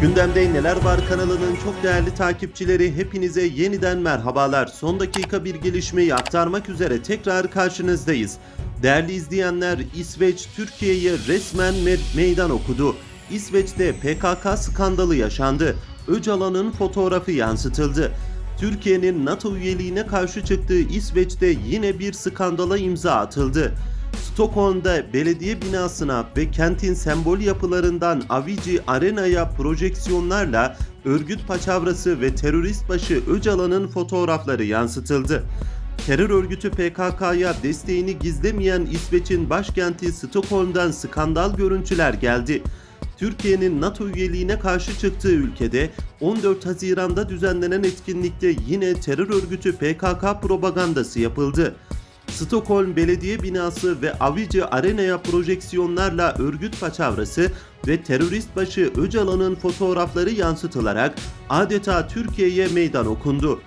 Gündemde Neler Var kanalının çok değerli takipçileri hepinize yeniden merhabalar. Son dakika bir gelişmeyi aktarmak üzere tekrar karşınızdayız. Değerli izleyenler İsveç Türkiye'ye resmen me- meydan okudu. İsveç'te PKK skandalı yaşandı. Öcalan'ın fotoğrafı yansıtıldı. Türkiye'nin NATO üyeliğine karşı çıktığı İsveç'te yine bir skandala imza atıldı. Stockholm'da belediye binasına ve kentin sembol yapılarından Avicii Arena'ya projeksiyonlarla örgüt paçavrası ve terörist başı Öcalan'ın fotoğrafları yansıtıldı. Terör örgütü PKK'ya desteğini gizlemeyen İsveç'in başkenti Stockholm'dan skandal görüntüler geldi. Türkiye'nin NATO üyeliğine karşı çıktığı ülkede 14 Haziran'da düzenlenen etkinlikte yine terör örgütü PKK propagandası yapıldı. Stockholm Belediye Binası ve Avicii Arena'ya projeksiyonlarla örgüt paçavrası ve terörist başı Öcalan'ın fotoğrafları yansıtılarak adeta Türkiye'ye meydan okundu.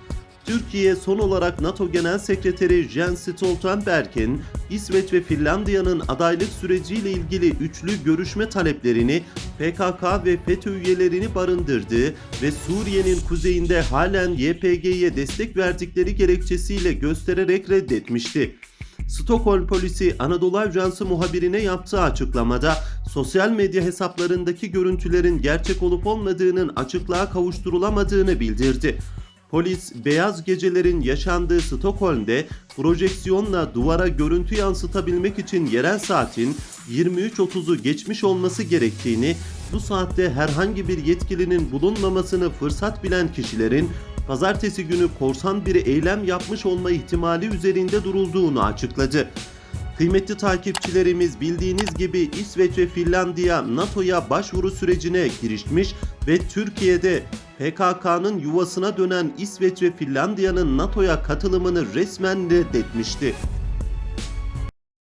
Türkiye son olarak NATO Genel Sekreteri Jens Stoltenberg'in İsveç ve Finlandiya'nın adaylık süreciyle ilgili üçlü görüşme taleplerini PKK ve FETÖ üyelerini barındırdığı ve Suriye'nin kuzeyinde halen YPG'ye destek verdikleri gerekçesiyle göstererek reddetmişti. Stockholm polisi Anadolu Ajansı muhabirine yaptığı açıklamada sosyal medya hesaplarındaki görüntülerin gerçek olup olmadığının açıklığa kavuşturulamadığını bildirdi. Polis beyaz gecelerin yaşandığı Stockholm'de projeksiyonla duvara görüntü yansıtabilmek için yerel saatin 23.30'u geçmiş olması gerektiğini, bu saatte herhangi bir yetkilinin bulunmamasını fırsat bilen kişilerin pazartesi günü korsan bir eylem yapmış olma ihtimali üzerinde durulduğunu açıkladı. Kıymetli takipçilerimiz bildiğiniz gibi İsveç ve Finlandiya NATO'ya başvuru sürecine girişmiş ve Türkiye'de PKK'nın yuvasına dönen İsveç ve Finlandiya'nın NATO'ya katılımını resmen reddetmişti.